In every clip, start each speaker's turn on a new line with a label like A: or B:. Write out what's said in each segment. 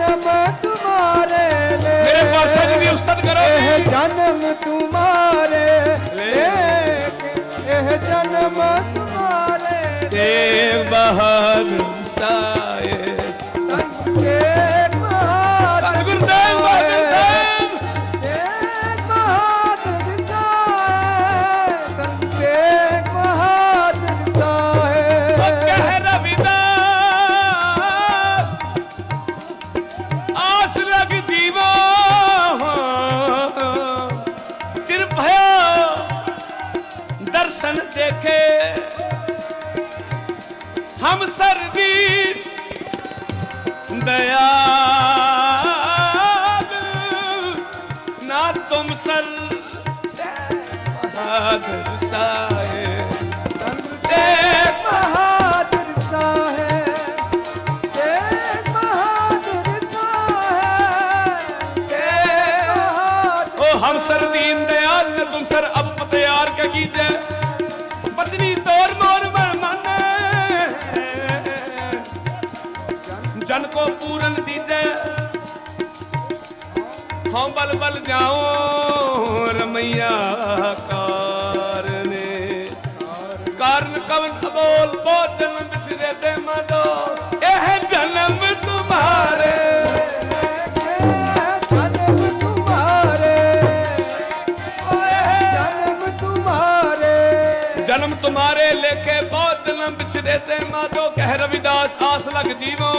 A: ਜਨਮ ਤੁਮਾਰੇ ਲੈ। ਮੇਰੇ ਪਾਸੇ ਜੀ ਵੀ
B: ਉਸਤਤ ਕਰੋ। ਇਹ
A: ਜਨਮ ਤੁਮਾਰੇ ਲੈ। ਇਹ ਜਨਮ ਤੁਮਾਰੇ ਦੇਵ
B: ਬਹਾਦਰ ਸਾ दर्शन देखे हम सर्दी दया ना तुम सर साध साए ਹਉ ਬਲ ਬਲ ਜਾਉ ਰਮਈਆ ਕਾਰਨੇ ਕਾਰਨ ਕਵਨ ਅਬੋਲ, ਬਹੁਤ ਜਨਮ ਬਿਸਰੇ ਤੇ ਮਦੋ, ਇਹ ਜਨਮ ਤੁਮਾਰੇ। ਜਨਮ ਤੁਮਾਰੇ ਲੇਖੇ, ਬਹੁਤ ਜਨਮ ਬਿਸਰੇ ਤੇ ਮਾਦੋ, ਕਹਿ ਰਵਿਦਾਸ, ਆਸ ਲਗ ਜੀਵੋ।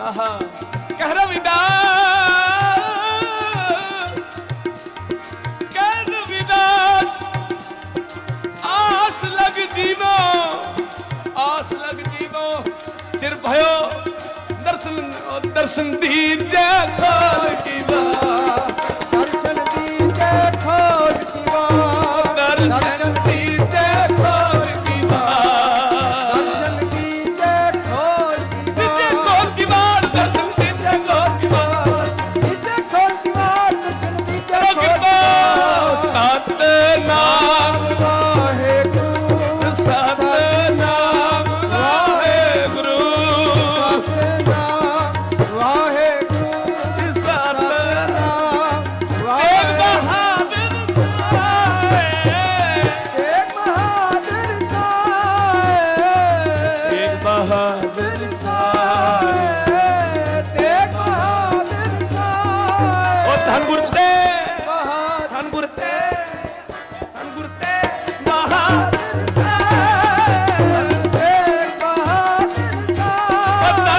B: ਆਹਾ, ਕਹਿ ਰਵਿਦਾਸ। ਚਿਰ भयो ਦਰਸ਼ਨ ਦਰਸ਼ਨ ਦੀ ਜੈ ਕਾਲ ਕੀ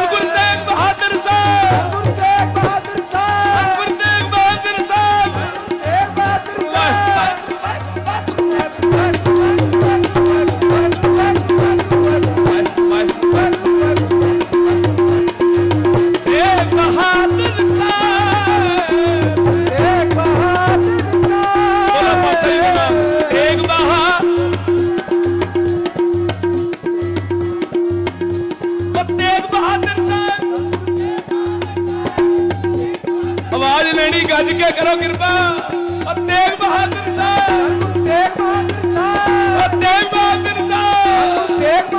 A: Al
B: ਬੇੜੀ ਗੱਜ ਕੇ ਕਰੋ ਕਿਰਪਾ। ਉਹ ਤੇਗ ਬਹਾਦਰ ਸਾਹਿਬ।
A: ਤੇਗ ਬਹਾਦਰ ਸਾਹਿਬ।
B: ਤੇਗ
A: ਤੇਗ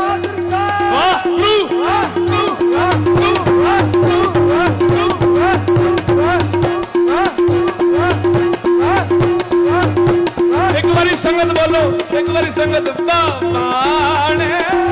B: ਇੱਕ ਵਾਰੀ ਸੰਗਤ ਬੋਲੋ। ਇੱਕ ਵਾਰੀ ਸੰਗਤ ਦਾ ਬਾਣੇ।